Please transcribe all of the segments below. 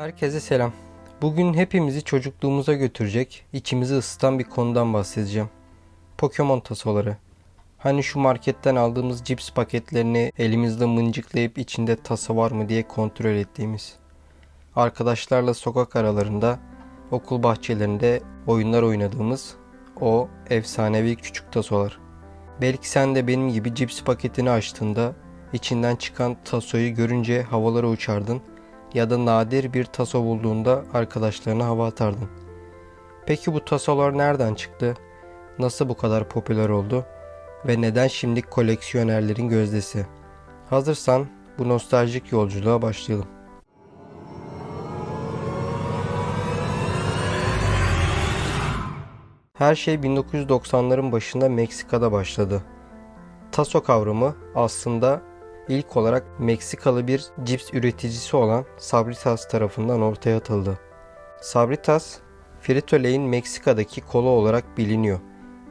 Herkese selam. Bugün hepimizi çocukluğumuza götürecek, içimizi ısıtan bir konudan bahsedeceğim. Pokemon tasoları. Hani şu marketten aldığımız cips paketlerini elimizde mıncıklayıp içinde tasa var mı diye kontrol ettiğimiz. Arkadaşlarla sokak aralarında, okul bahçelerinde oyunlar oynadığımız o efsanevi küçük tasolar. Belki sen de benim gibi cips paketini açtığında içinden çıkan tasoyu görünce havalara uçardın ya da nadir bir taso bulduğunda arkadaşlarına hava atardın. Peki bu tasolar nereden çıktı? Nasıl bu kadar popüler oldu? Ve neden şimdi koleksiyonerlerin gözdesi? Hazırsan bu nostaljik yolculuğa başlayalım. Her şey 1990'ların başında Meksika'da başladı. Taso kavramı aslında ilk olarak Meksikalı bir cips üreticisi olan Sabritas tarafından ortaya atıldı. Sabritas, Frito-Lay'in Meksika'daki kola olarak biliniyor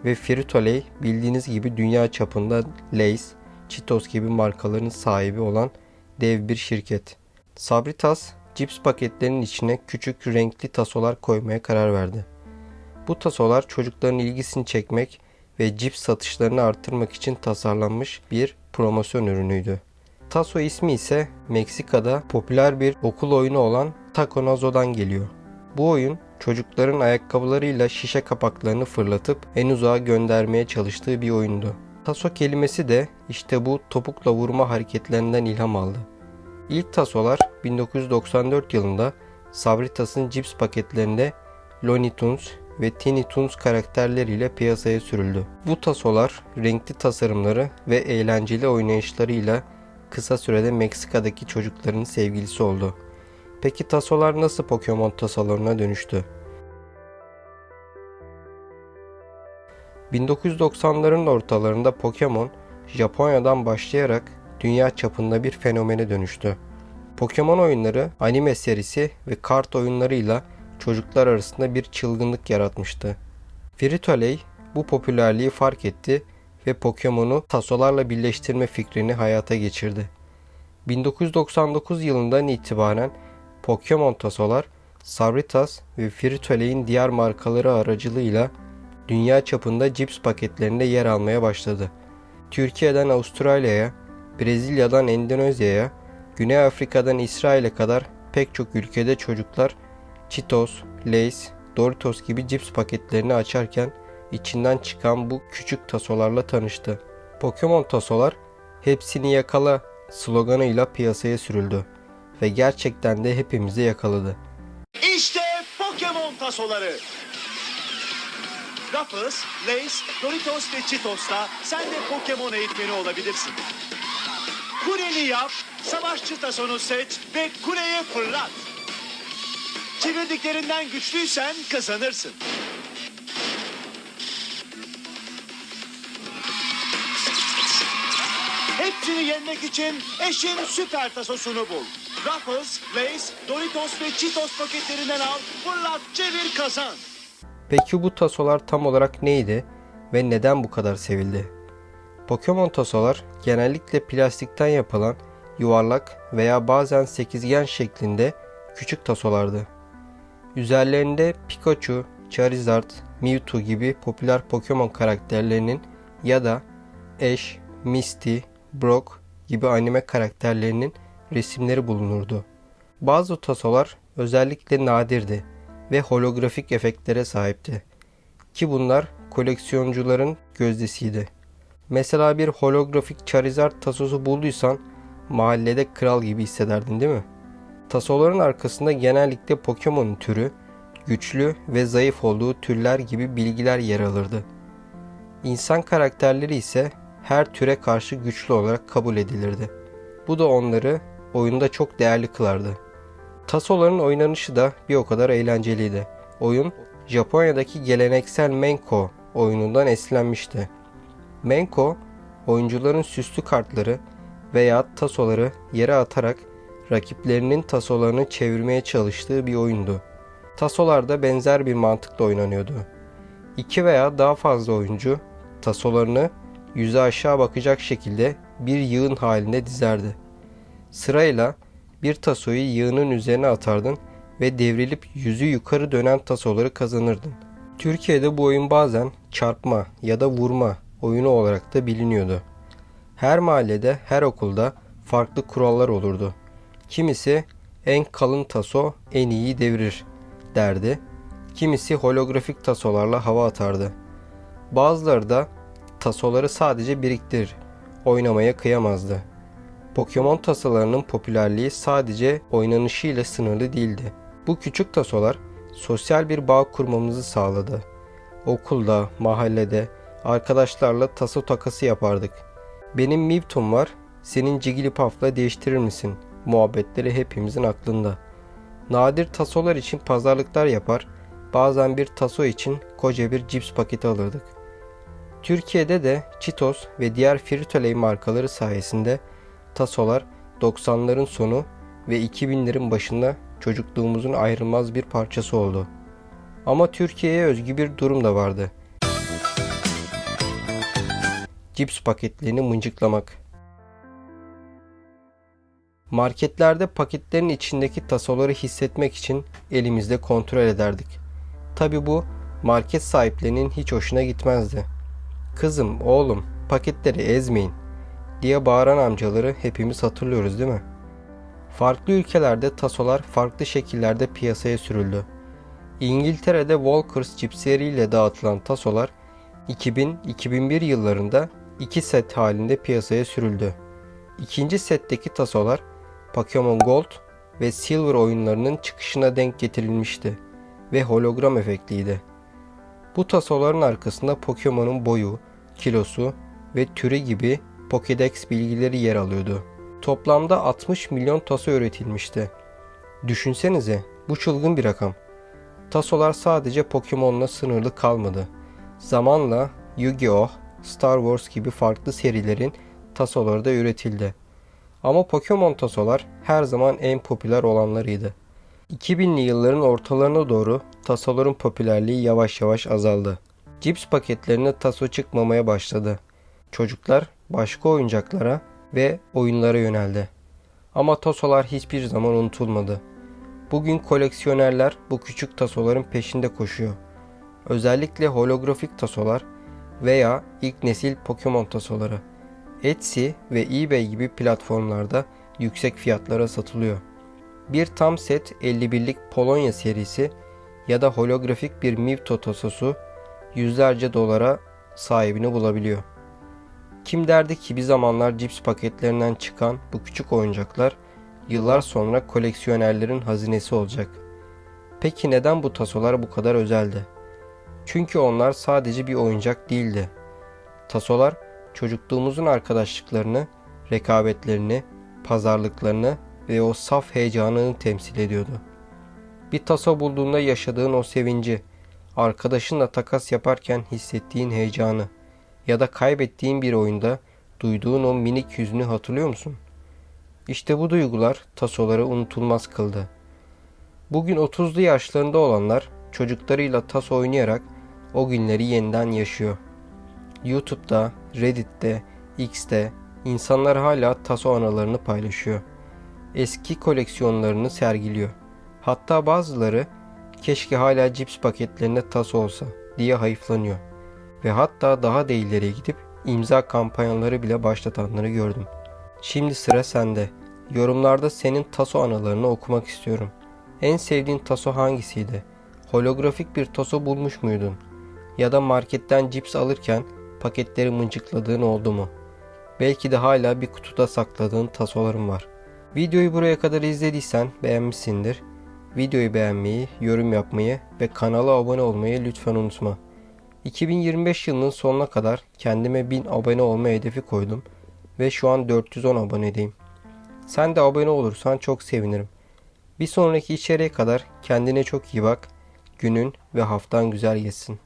ve Frito-Lay bildiğiniz gibi dünya çapında Lay's, Cheetos gibi markaların sahibi olan dev bir şirket. Sabritas, cips paketlerinin içine küçük renkli tasolar koymaya karar verdi. Bu tasolar çocukların ilgisini çekmek ve cips satışlarını artırmak için tasarlanmış bir promosyon ürünüydü. Taso ismi ise Meksika'da popüler bir okul oyunu olan Taconazo'dan geliyor. Bu oyun çocukların ayakkabılarıyla şişe kapaklarını fırlatıp en uzağa göndermeye çalıştığı bir oyundu. Taso kelimesi de işte bu topukla vurma hareketlerinden ilham aldı. İlk tasolar 1994 yılında Sabritas'ın cips paketlerinde Looney Tunes ve Tiny Toons karakterleriyle piyasaya sürüldü. Bu tasolar renkli tasarımları ve eğlenceli oynayışlarıyla kısa sürede Meksika'daki çocukların sevgilisi oldu. Peki tasolar nasıl Pokemon tasolarına dönüştü? 1990'ların ortalarında Pokemon Japonya'dan başlayarak dünya çapında bir fenomene dönüştü. Pokemon oyunları, anime serisi ve kart oyunlarıyla çocuklar arasında bir çılgınlık yaratmıştı. Frito-Lay bu popülerliği fark etti ve Pokemon'u tasolarla birleştirme fikrini hayata geçirdi. 1999 yılından itibaren Pokemon tasolar Sabritas ve Frito-Lay'in diğer markaları aracılığıyla dünya çapında cips paketlerinde yer almaya başladı. Türkiye'den Avustralya'ya, Brezilya'dan Endonezya'ya, Güney Afrika'dan İsrail'e kadar pek çok ülkede çocuklar Cheetos, Lay's, Doritos gibi cips paketlerini açarken içinden çıkan bu küçük tasolarla tanıştı. Pokemon tasolar hepsini yakala sloganıyla piyasaya sürüldü ve gerçekten de hepimizi yakaladı. İşte Pokemon tasoları. Ruffles, Lay's, Doritos ve Cheetos'ta sen de Pokemon eğitmeni olabilirsin. Kuleni yap, savaşçı tasonu seç ve kuleye fırlat. Çevirdiklerinden güçlüysen kazanırsın. Hepsini yenmek için eşin süper tasosunu bul. Ruffles, Lay's, Doritos ve Cheetos paketlerinden al, fırlat, çevir, kazan. Peki bu tasolar tam olarak neydi ve neden bu kadar sevildi? Pokemon tasolar genellikle plastikten yapılan yuvarlak veya bazen sekizgen şeklinde küçük tasolardı. Üzerlerinde Pikachu, Charizard, Mewtwo gibi popüler Pokemon karakterlerinin ya da Ash, Misty, Brock gibi anime karakterlerinin resimleri bulunurdu. Bazı tasolar özellikle nadirdi ve holografik efektlere sahipti. Ki bunlar koleksiyoncuların gözdesiydi. Mesela bir holografik Charizard tasosu bulduysan mahallede kral gibi hissederdin değil mi? Tasoların arkasında genellikle Pokemon türü, güçlü ve zayıf olduğu türler gibi bilgiler yer alırdı. İnsan karakterleri ise her türe karşı güçlü olarak kabul edilirdi. Bu da onları oyunda çok değerli kılardı. Tasoların oynanışı da bir o kadar eğlenceliydi. Oyun Japonya'daki geleneksel Menko oyunundan esinlenmişti. Menko, oyuncuların süslü kartları veya tasoları yere atarak rakiplerinin tasolarını çevirmeye çalıştığı bir oyundu. Tasolarda benzer bir mantıkla oynanıyordu. İki veya daha fazla oyuncu tasolarını yüze aşağı bakacak şekilde bir yığın halinde dizerdi. Sırayla bir tasoyu yığının üzerine atardın ve devrilip yüzü yukarı dönen tasoları kazanırdın. Türkiye'de bu oyun bazen çarpma ya da vurma oyunu olarak da biliniyordu. Her mahallede, her okulda farklı kurallar olurdu. Kimisi en kalın taso en iyi devirir derdi. Kimisi holografik tasolarla hava atardı. Bazıları da tasoları sadece biriktirir, oynamaya kıyamazdı. Pokemon tasolarının popülerliği sadece oynanışıyla sınırlı değildi. Bu küçük tasolar sosyal bir bağ kurmamızı sağladı. Okulda, mahallede arkadaşlarla taso takası yapardık. Benim Mewtwo var, senin Jigglypuff'la değiştirir misin? Muhabbetleri hepimizin aklında. Nadir tasolar için pazarlıklar yapar, bazen bir taso için koca bir cips paketi alırdık. Türkiye'de de Cheetos ve diğer Frito-Lay markaları sayesinde tasolar 90'ların sonu ve 2000'lerin başında çocukluğumuzun ayrılmaz bir parçası oldu. Ama Türkiye'ye özgü bir durum da vardı. Cips paketlerini mıncıklamak. Marketlerde paketlerin içindeki tasoları hissetmek için elimizde kontrol ederdik. Tabi bu market sahiplerinin hiç hoşuna gitmezdi. Kızım, oğlum, paketleri ezmeyin diye bağıran amcaları hepimiz hatırlıyoruz değil mi? Farklı ülkelerde tasolar farklı şekillerde piyasaya sürüldü. İngiltere'de Walkers cipsleriyle dağıtılan tasolar 2000-2001 yıllarında iki set halinde piyasaya sürüldü. İkinci setteki tasolar Pokemon Gold ve Silver oyunlarının çıkışına denk getirilmişti ve hologram efektliydi. Bu tasoların arkasında Pokemon'un boyu, kilosu ve türü gibi Pokédex bilgileri yer alıyordu. Toplamda 60 milyon taso üretilmişti. Düşünsenize bu çılgın bir rakam. Tasolar sadece Pokemon'la sınırlı kalmadı. Zamanla Yu-Gi-Oh, Star Wars gibi farklı serilerin tasoları da üretildi. Ama Pokemon tasolar her zaman en popüler olanlarıydı. 2000'li yılların ortalarına doğru tasoların popülerliği yavaş yavaş azaldı. Cips paketlerine taso çıkmamaya başladı. Çocuklar başka oyuncaklara ve oyunlara yöneldi. Ama tasolar hiçbir zaman unutulmadı. Bugün koleksiyonerler bu küçük tasoların peşinde koşuyor. Özellikle holografik tasolar veya ilk nesil Pokemon tasoları. Etsy ve eBay gibi platformlarda yüksek fiyatlara satılıyor. Bir tam set 51'lik Polonya serisi ya da holografik bir Mewtwo tasosu yüzlerce dolara sahibini bulabiliyor. Kim derdi ki bir zamanlar cips paketlerinden çıkan bu küçük oyuncaklar yıllar sonra koleksiyonerlerin hazinesi olacak. Peki neden bu tasolar bu kadar özeldi? Çünkü onlar sadece bir oyuncak değildi. Tasolar çocukluğumuzun arkadaşlıklarını, rekabetlerini, pazarlıklarını ve o saf heyecanını temsil ediyordu. Bir taso bulduğunda yaşadığın o sevinci, arkadaşınla takas yaparken hissettiğin heyecanı ya da kaybettiğin bir oyunda duyduğun o minik hüznü hatırlıyor musun? İşte bu duygular tasoları unutulmaz kıldı. Bugün 30'lu yaşlarında olanlar çocuklarıyla taso oynayarak o günleri yeniden yaşıyor. YouTube'da, Reddit'te, X'te insanlar hala taso anılarını paylaşıyor. Eski koleksiyonlarını sergiliyor. Hatta bazıları keşke hala cips paketlerinde taso olsa diye hayıflanıyor. Ve hatta daha da ileriye gidip imza kampanyaları bile başlatanları gördüm. Şimdi sıra sende. Yorumlarda senin taso anılarını okumak istiyorum. En sevdiğin taso hangisiydi? Holografik bir taso bulmuş muydun? Ya da marketten cips alırken paketleri mıncıkladığın oldu mu? Belki de hala bir kutuda sakladığın tasoların var. Videoyu buraya kadar izlediysen beğenmişsindir. Videoyu beğenmeyi, yorum yapmayı ve kanala abone olmayı lütfen unutma. 2025 yılının sonuna kadar kendime 1000 abone olma hedefi koydum ve şu an 410 abonedeyim. Sen de abone olursan çok sevinirim. Bir sonraki içeriğe kadar kendine çok iyi bak. Günün ve haftan güzel geçsin.